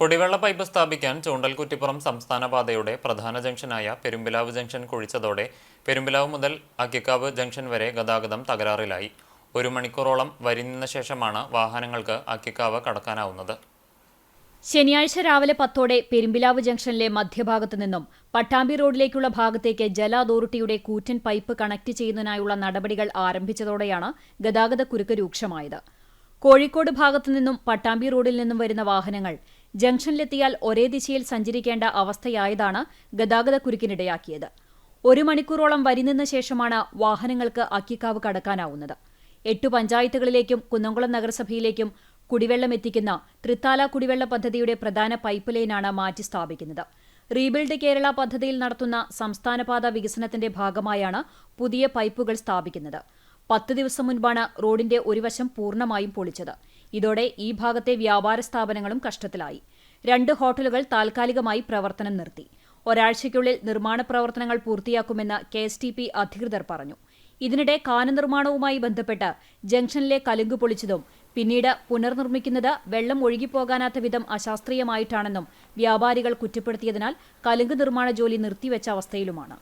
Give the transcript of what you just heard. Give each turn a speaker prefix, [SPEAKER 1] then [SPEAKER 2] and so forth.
[SPEAKER 1] കുടിവെള്ള പൈപ്പ് സ്ഥാപിക്കാൻ ചൂണ്ടൽകുറ്റിപ്പുറം സംസ്ഥാന പാതയുടെ പ്രധാന ജംഗ്ഷനായ പെരുമ്പിലാവ് ജംഗ്ഷൻ കുഴിച്ചതോടെ പെരുമ്പിലാവ് മുതൽ അക്കിക്കാവ് ജംഗ്ഷൻ വരെ ഗതാഗതം തകരാറിലായി. ഒരു മണിക്കൂറോളം വരി നിന്ന ശേഷമാണ് വാഹനങ്ങൾക്ക് അക്കിക്കാവ് കടക്കാനാവുന്നത്.
[SPEAKER 2] ശനിയാഴ്ച രാവിലെ പത്തോടെ പെരുമ്പിലാവ് ജംഗ്ഷനിലെ മധ്യഭാഗത്തു നിന്നും പട്ടാമ്പി റോഡിലേക്കുള്ള ഭാഗത്തേക്ക് ജല അതോറിറ്റിയുടെ കൂറ്റൻ പൈപ്പ് കണക്ട് ചെയ്യുന്നതിനായുള്ള നടപടികൾ ആരംഭിച്ചതോടെയാണ് ഗതാഗതക്കുരുക്ക് രൂക്ഷമായത്. കോഴിക്കോട് ഭാഗത്തു നിന്നും പട്ടാമ്പി റോഡിൽ നിന്നും വരുന്ന വാഹനങ്ങൾ ജംഗ്ഷനിലെത്തിയാൽ ഒരേ ദിശയിൽ സഞ്ചരിക്കേണ്ട അവസ്ഥയായതാണ് ഗതാഗതക്കുരുക്കിനിടയാക്കിയത്. ഒരു മണിക്കൂറോളം വരി നിന്ന ശേഷമാണ് വാഹനങ്ങൾക്ക് അക്കിക്കാവ് കടക്കാനാവുന്നത്. എട്ടു പഞ്ചായത്തുകളിലേക്കും കുന്നംകുളം നഗരസഭയിലേക്കും കുടിവെള്ളം എത്തിക്കുന്ന തൃത്താല കുടിവെള്ള പദ്ധതിയുടെ പ്രധാന പൈപ്പ് ലൈനാണ് മാറ്റി സ്ഥാപിക്കുന്നത്. റീബിൽഡ് കേരള പദ്ധതിയിൽ നടത്തുന്ന സംസ്ഥാനപാത വികസനത്തിന്റെ ഭാഗമായാണ് പുതിയ പൈപ്പുകൾ സ്ഥാപിക്കുന്നത്. പത്ത് ദിവസം മുൻപാണ് റോഡിന്റെ ഒരു വശം പൂർണമായും പൊളിച്ചത്. ഇതോടെ ഈ ഭാഗത്തെ വ്യാപാര സ്ഥാപനങ്ങളും കഷ്ടത്തിലായി. രണ്ട് ഹോട്ടലുകൾ താൽക്കാലികമായി പ്രവർത്തനം നിർത്തി. ഒരാഴ്ചയ്ക്കുള്ളിൽ നിർമ്മാണ പ്രവർത്തനങ്ങൾ പൂർത്തിയാക്കുമെന്ന് കെ എസ് ടി പി അധികൃതർ പറഞ്ഞു. ഇതിനിടെ കാനനിർമ്മാണവുമായി ബന്ധപ്പെട്ട് ജംഗ്ഷനിലെ കലുങ്ക് പൊളിച്ചതും പിന്നീട് പുനർനിർമ്മിക്കുന്നത് വെള്ളം ഒഴുകിപ്പോകാനാത്ത വിധം അശാസ്ത്രീയമായിട്ടാണെന്നും വ്യാപാരികൾ കുറ്റപ്പെടുത്തിയതിനാൽ കലുങ്ക് നിർമ്മാണ ജോലി നിർത്തിവെച്ച അവസ്ഥയിലുമാണ്.